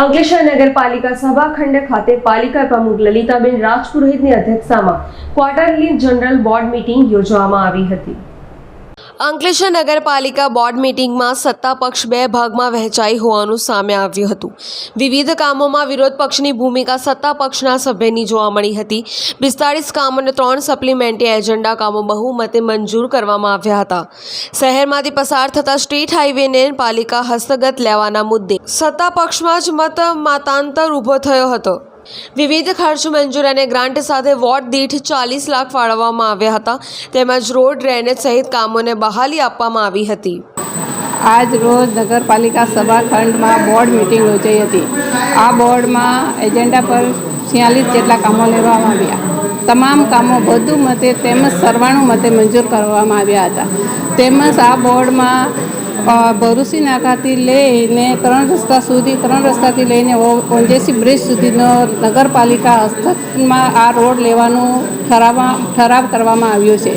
અંકલેશ્વર નગરપાલિકા સભાખંડ ખાતે પાલિકા પ્રમુખ લલિતાબેન રાજપુરોહિતની અધ્યક્ષતામાં ક્વાર્ટરલી જનરલ બોર્ડ મીટિંગ યોજવામાં આવી હતી. અંકલેશ્વર નગરપાલિકા બોર્ડ મીટિંગમાં સત્તા પક્ષ બે ભાગમાં વહેંચાઈ હોવાનું સામે આવ્યું હતું. વિવિધ કામોમાં વિરોધ પક્ષની ભૂમિકા સત્તા પક્ષના સભ્યની જોવા મળી હતી. પિસ્તાળીસ કામ અને ત્રણ સપ્લિમેન્ટરી એજન્ડા કામો બહુમતે મંજૂર કરવામાં આવ્યા હતા. શહેરમાંથી પસાર થતા સ્ટ્રીટ હાઈવેને પાલિકા હસ્તગત લેવાના મુદ્દે સત્તા પક્ષમાં જ મત મતાંતર ઊભો થયો હતો. વિવિધ ખર્ચ મંજૂર અને ગ્રાન્ટ સાથે વોર્ડ દીઠ ચાલીસ લાખ ફાળવવામાં આવ્યા હતા. તેમજ રોડ ડ્રેનેજ સહિત કામોને બહાલી આપવામાં આવી હતી. આજ રોજ નગરપાલિકા સભાખંડમાં બોર્ડ મિટિંગ યોજાઈ હતી. આ બોર્ડમાં એજન્ડા પર છિયાલીસ જેટલા કામો લેવામાં આવ્યા. તમામ કામો વધુ મતે તેમજ સરવાણું મતે મંજૂર કરવામાં આવ્યા હતા. તેમજ આ બોર્ડમાં ભરૂસી નાકાથી લઈને ત્રણ રસ્તા સુધી, ત્રણ રસ્તાથી લઈને ઓંજેસી બ્રિજ સુધીનો નગરપાલિકા હસ્તકમાં આ રોડ લેવાનું ઠરાવમાં ઠરાવ કરવામાં આવ્યો છે.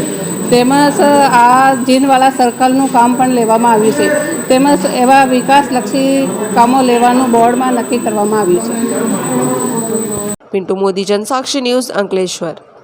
તેમજ આ જીનવાલા સર્કલનું કામ પણ લેવામાં આવ્યું છે. તેમજ એવા વિકાસલક્ષી કામો લેવાનું બોર્ડમાં નક્કી કરવામાં આવ્યું છે. પિન્ટુ મોદી, જનસાક્ષી ન્યૂઝ અંકલેશ્વર.